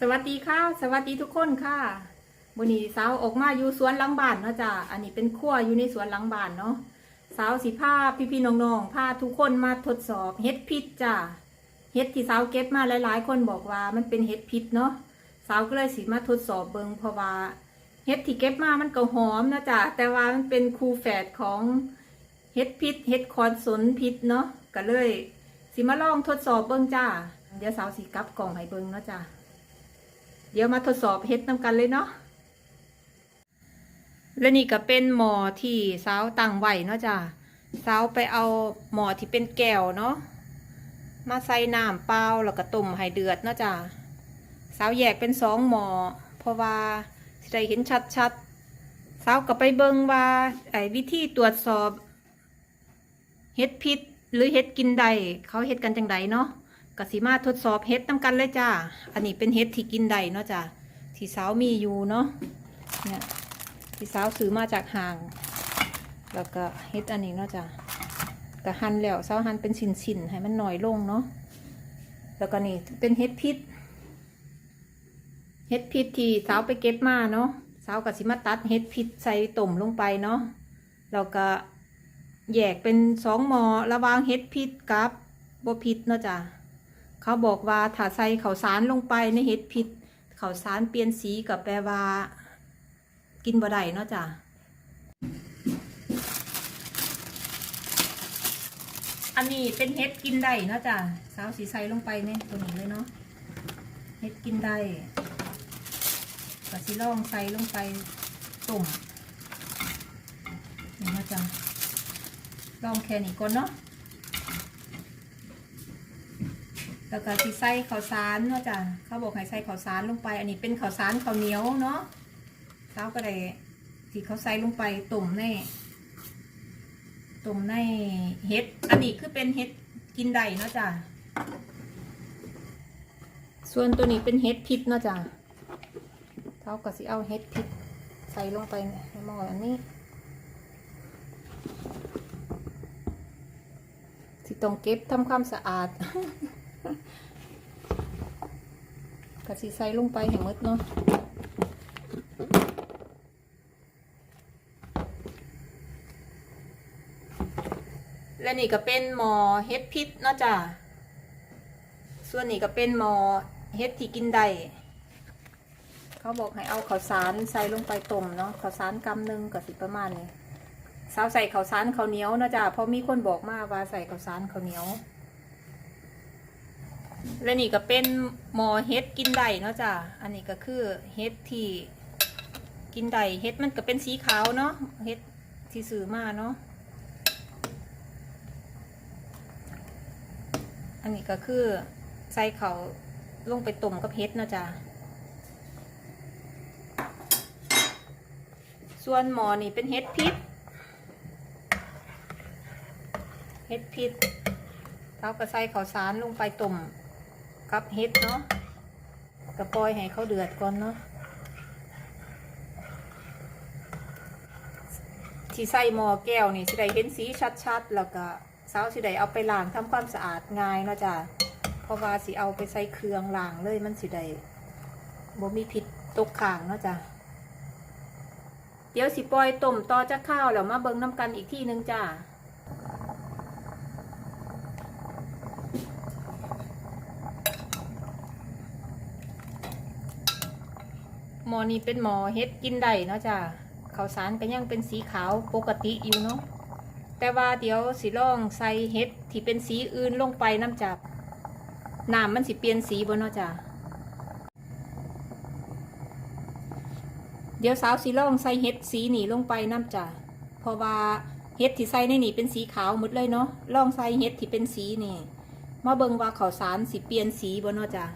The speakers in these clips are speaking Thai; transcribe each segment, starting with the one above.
สวัสดีค่ะ สวัสดีทุกคนค่ะวันนี้สาวออกมาอยู่สวนหลังบ้านเนาะจ้ะอันนี้เป็นขั้วอยู่ในสวนหลังบ้านเนาะสาวสิพาพี่ๆน้องๆพาทุกคนมาทดสอบเฮ็ดพิษจ้ะเฮ็ดที่สาวเก็บมาหลายๆ คนบอกว่ามันเป็นเฮ็ดพิษเนาะสาวก็เลยสิมาทดสอบเบิงเพราะว่าเฮ็ดที่เก็บมามันก็หอมนะจ้ะแต่ว่ามันเป็นคูแฝดของเฮ็ดพิษเฮ็ดคอนสนพิษเนาะก็เลยสิมาลองทดสอบเบิงจ้าเดี๋ยวสาวสิกลับกล่องให้เบิงเนาะจ้า เดี๋ยวมาทดสอบเฮ็ดนำกันเลยเนาะและนี่ก็เป็นหมอที่สาวตั้งไว้เนาะจ้ะสาวไปเอาหมอที่เป็นแก้วเนาะมาใส่น้ำเปล่าแล้วก็ต้มให้เดือดเนาะจ้ะสาวแยกเป็นสองหมอเพราะว่าสิได้เห็นชัดๆสาวก็ไปเบิ่งว่าไอ้วิธีตรวจสอบเฮ็ดพิษหรือเฮ็ดกินได้เขาเฮ็ดกันจังไดเนาะ กสิมาทดสอบเฮ็ดนำกันเลยจ้า อันนี้เป็นเฮ็ดที่กินได้เนาะจ้าที่สาวมีอยู่เนาะ เนี่ยที่สาวซื้อมาจากห้าง แล้วก็เฮ็ดอันนี้เนาะจ้าก็หั่นแล้วสาวหั่นเป็นชิ้นๆให้มันหน่อยลงเนาะ แล้วก็นี่เป็นเฮ็ดพิษ เฮ็ดพิษที่สาวไปเก็บมาเนาะ สาวกสิมาตัดเฮ็ดพิษใส่ต้มลงไปเนาะ แล้วก็แยกเป็นสองหมอระวางเฮ็ดพิษกับบ่พิษเนาะจ้ะ เขาบอกว่าถ้าใส่ข้าวสารลงไปในเห็ดพิษข้าวสารเปลี่ยนสีกับแปลว่า กินบ่ได้เนาะจ้ะอันนี้เป็นเห็ดกินได้เนาะจ้ะสาวสีใส่ลงไปเนี่ยตัวนี้เลยเนาะเห็ดกินได้ก็สิล่องใส่ลงไปต้มนี่เนาะจ้ะลองแค่นี้ก่อนเนาะ แล้วก็สิใส่ข้าวสารเนาะจ้ะเขาบอกให้ใส่ข้าวสารลงไป อันนี้เป็นข้าวสารข้าวเหนียวเนาะเช้าก็ได้ที่เขาใส่ลงไปต้มในต้มในเห็ด อันนี้คือเป็นเห็ดกินได้เนาะจ้ะส่วนตัวนี้เป็นเห็ดพิษเนาะจ้ะเขาก็สิเอาเห็ดพิษใส่ลงไปในหม้ออันนี้สิต้องเก็บทำความสะอาด กะสิใส่ลงไปให้หมดเนาะและนี่ก็เป็นหมอเฮ็ดพิษเนาะจ้ะ ส่วนนี้ก็เป็นหมอเฮ็ดที่กินได้เขาบอกให้เอาข้าวสารใส่ลงไปต้มเนาะข้าวสารกำหนึ่งก็สิประมาณนี้สาวใส่ข้าวสารข้าวเหนียวเนาะจ้ะเพราะมีคนบอกมาว่าใส่ข้าวสารข้าวเหนียว และนี่ก็เป็นหมอเฮ็ดกินได้เนาะจ้ะ อันนี้ก็คือเฮ็ดที่กินได้เฮ็ดมันก็เป็นสีขาวเนาะ เฮ็ดที่ซื้อมาเนาะ อันนี้ก็คือใส่เขาลงไปต้มกับเฮ็ดเนาะจ้ะ ส่วนหมอนี่เป็นเฮ็ดพิษเฮ็ดพิษเขาก็ใส่ข้าวสารลงไปต้ม กับเฮ็ดเนาะก็ปล่อยให้เขาเดือดก่อนเนาะที่ใส่หม้อแก้วนี่สิได้เห็นสีชัดๆ แล้วก็สาวสิได้เอาไปล้างทำความสะอาดง่ายเนาะจ้ะเพราะว่าสิเอาไปใส่เครื่องล้างเลยมันสิได้บ่มีพิษตกค้างเนาะจ้ะเดี๋ยวสิปล่อยต้มต่อจากข้าวแล้วมาเบิ่งน้ำกันอีกที่หนึงจ้า หมอนี้เป็นหมอเฮ็ดกินได้เนาะจ้ะข้าวสารก็ยังเป็นสีขาวปกติอยู่เนาะแต่ว่าเดี๋ยวสิลองใส่เฮ็ดที่เป็นสีอื่นลงไปน้ำจับน้ำมันสิเปลี่ยนสีบ่เนาะจ้ะเดี๋ยวสาวสิลองใส่เฮ็ดสีนี่ลงไปน้ำจ้ะเพราะว่าเฮ็ดที่ใส่ในนี่เป็นสีขาวหมดเลยเนาะลองใส่เฮ็ดที่เป็นสีนี่มาเบิ่งว่าข้าวสารสิเปลี่ยนสีบ่เนาะจ้ะ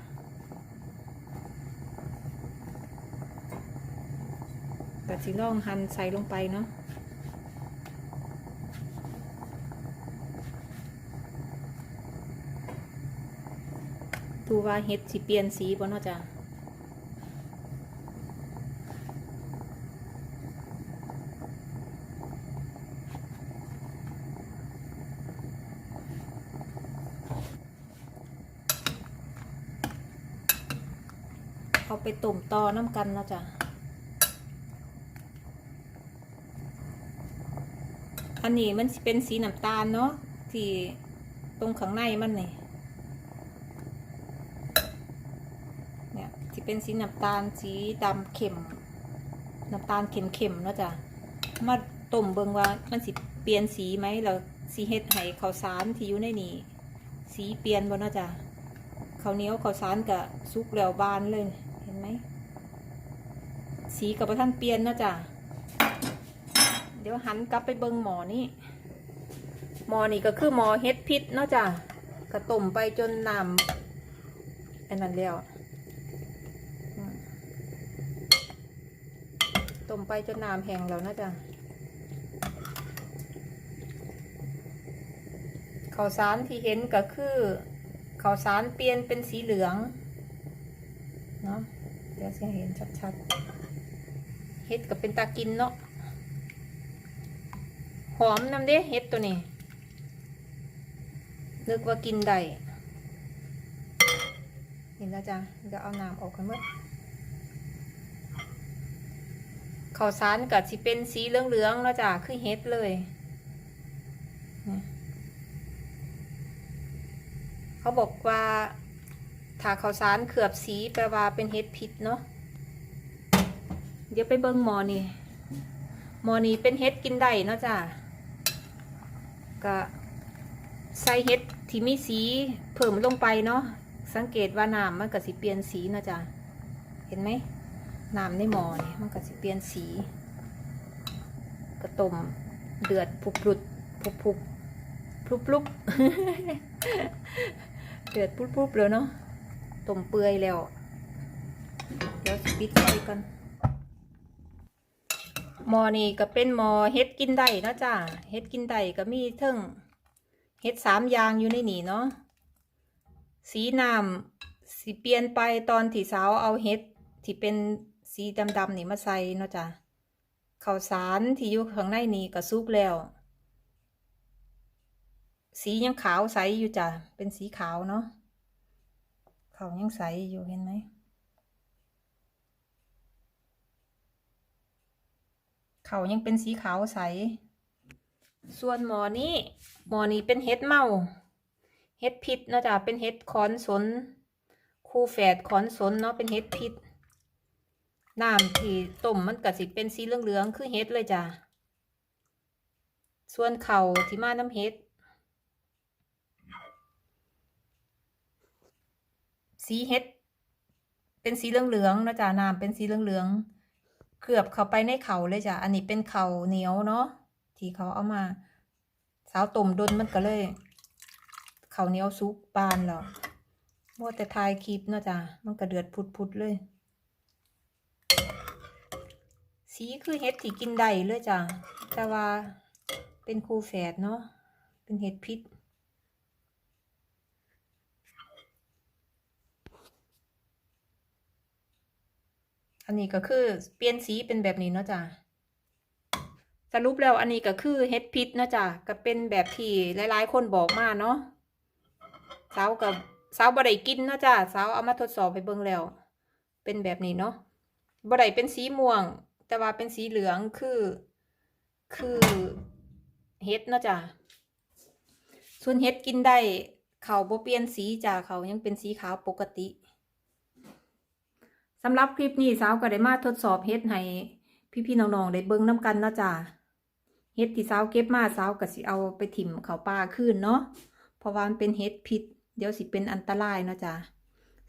ก็ สิลองหั่นใส่ลงไปเนาะดูว่าเห็ดสิเปลี่ยนสีบ่เนาะจ้ะเอาไปต้มต่อน้ำกันเนาะจ้ะ อันนี้มันเป็นสีน้ำตาลเนาะที่ตรงข้างในมันนี่เนี่ยที่เป็นสีน้ำตาลสีดำเข็มน้ำตาลเข็มเข็มๆเนาะจ้ะมาต้มเบิงว่ามันสิเปลี่ยนสีไหมแล้วสีเฮ็ดให้ข้าวสารที่อยู่ในนี่สีเปลี่ยนบ่เนาะจ้ะข้าวเหนียวข้าวสารกับสุกแล้วบานเลยเห็นไหมสีกับท่านเปลี่ยนเนาะจ้ะ เดี๋ยวหันกลับไปเบิงหมอนี่หมอนี่ก็คือหมอเฮ็ดพิษเนาะจ้ะกระต้มไปจนน้ำอันนั้นแล้วต้มไปจนน้ำแห้งแล้วนะจ้ะข้าวสารที่เห็นก็คือข้าวสารเปลี่ยนเป็นสีเหลืองเนาะเดี๋ยวจะเห็นชัดๆเฮ็ดก็เป็นตากินเนาะ อมนำเด้เฮ็ดตัวนี้ นึกว่ากินได้เห็นแล้วจ้ะเดี๋ยวเอาน้ำออกกันเมื่อข้าวสารกับสิเป็นสีเหลืองๆแล้วจ้ะคือเฮ็ดเลยเขาบอกว่าถ้าข้าวสารเขือบสีแปลว่าเป็นเฮ็ดพิษเนาะเดี๋ยวไปเบิ่งหมอนี่หมอนี่เป็นเฮ็ดกินได้เนาะจ้ะ ก็ใส่เห็ดที่มีสีเพิ่มลงไปเนาะสังเกตว่าน้ำมันก็สิเปลี่ยนสีนะจ๊ะเห็นไหมน้ำในหม้อนี่มันก็สิเปลี่ยนสีกระต้มเดือดพุบพุบพุบพุบพุบพุบเดือดพุบพุบเลยเนาะต้มเปื่อยแล้วเดี๋ยวปิดไฟก่อน มอนี่ก็เป็นมอเฮ็ดกินได้นะจ้าเฮ็ดกินได้ก็มีเทิงเฮ็ดสามอย่างอยู่ในนี่เนาะสีน้ำสีเปลี่ยนไปตอนที่สาวเอาเฮ็ดที่เป็นสีดำๆนี่มาใส่เนาะจ้าข้าวสารที่อยู่ข้างในนี่ก็สุกแล้ว สียังขาวใสอยู่จ้ะเป็นสีขาวเนาะเขายังใสอยู่เห็นไหม เขายังเป็นสีขาวใส ส่วนหมอนี้หมอนี้เป็นเห็ดเมาเห็ดพิษนะจ๊ะเป็นเห็ดขอนสน คู่แฝดขอนสนเนาะเป็นเห็ดพิษน้ำที่ต้มมันก็สิเป็นสีเหลืองๆคือเห็ดเลยจ้ะส่วนเข่าที่มาน้ำเห็ด สีเห็ดเป็นสีเหลืองๆนะจ้ะน้ำเป็นสีเหลืองๆ กือบเข้าไปในเขาเลยจ้ะ อันนี้เป็นเขาเหนียวเนาะ ที่เขาเอามาสาวต้มดนมันก็เลย เขาเหนียวซุกปานแล้วมัวแต่ทายคลิปเนาะจ้ะ มันก็เดือดพุดๆเลย สีคือเห็ดที่กินได้เลยจ้ะ แต่ว่าเป็นคูแฝดเนาะ เป็นเห็ดพิษ อันนี้ก็คือเปลี่ยนสีเป็นแบบนี้เนาะจ้ะสรุปแล้วอันนี้ก็คือเฮ็ดพิษเนาะจ้ะก็เป็นแบบที่หลายๆ คนบอกมาเนาะสาวกับสาวบ่ได้กินเนาะจ้ะสาวเอามาทดสอบไปเบิ่งแล้ว เป็นแบบนี้เนาะบ่ได้เป็นสีม่วง แต่ว่าเป็นสีเหลืองคือ คือเฮ็ดเนาะจ้ะส่วนเฮ็ดกินได้เขาบ่เปลี่ยนสีจ้ะเขายังเป็นสีขาวปกติ สำหรับคลิปนี้สาวก็ได้มาทดสอบเฮ็ดให้พี่ๆน้องๆได้เบิ่งน้ำกันนะจ้าเฮ็ดที่สาวเก็บมาสาวก็สิเอาไปถิ่มเขาป่าคืนเนาะเพราะว่ามันเป็นเฮ็ดพิษเดี๋ยวสิเป็นอันตรายเนาะจ้า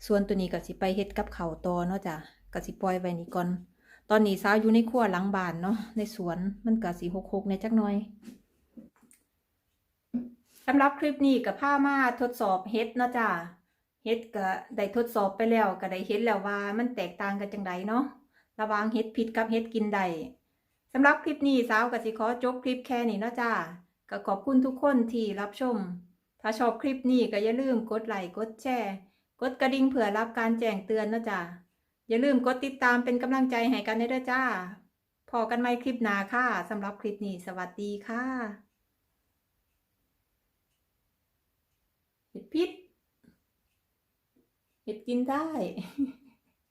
ส่วนตัวนี้ก็สิไปเฮ็ดกับเขาตอเนาะจ้าก็สิปล่อยไว้นี่ก่อน ตอนนี้สาวอยู่ในครัวหลังบ้านเนาะในสวนมันก็สิหกๆในจักหน่อยสำหรับคลิปนี้ก็พามาทดสอบเฮ็ดเนาะจ้า เฮ็ดก็ได้ทดสอบไปแล้วก็ได้เห็นแล้วว่ามันแตกต่างกันจังไดเนาะระว่างเฮ็ดผิดกับเฮ็ดกินได้สำหรับคลิปนี้สาวกสิขอจบคลิปแค่นี้เนาะจ้าก็ขอบคุณทุกคนที่รับชม ถ้าชอบคลิปนี้ก็อย่าลืมกดไลค์กดแชร์กดกระดิ่งเผื่อรับการแจ้งเตือนนะจ้าอย่าลืมกดติดตามเป็นกำลังใจให้กันด้อจ้าพอกันใหม่คลิปหน้าค่ะสำหรับคลิปนี้สวัสดีค่ะเฮ็ดพิษ เห็ดกินได้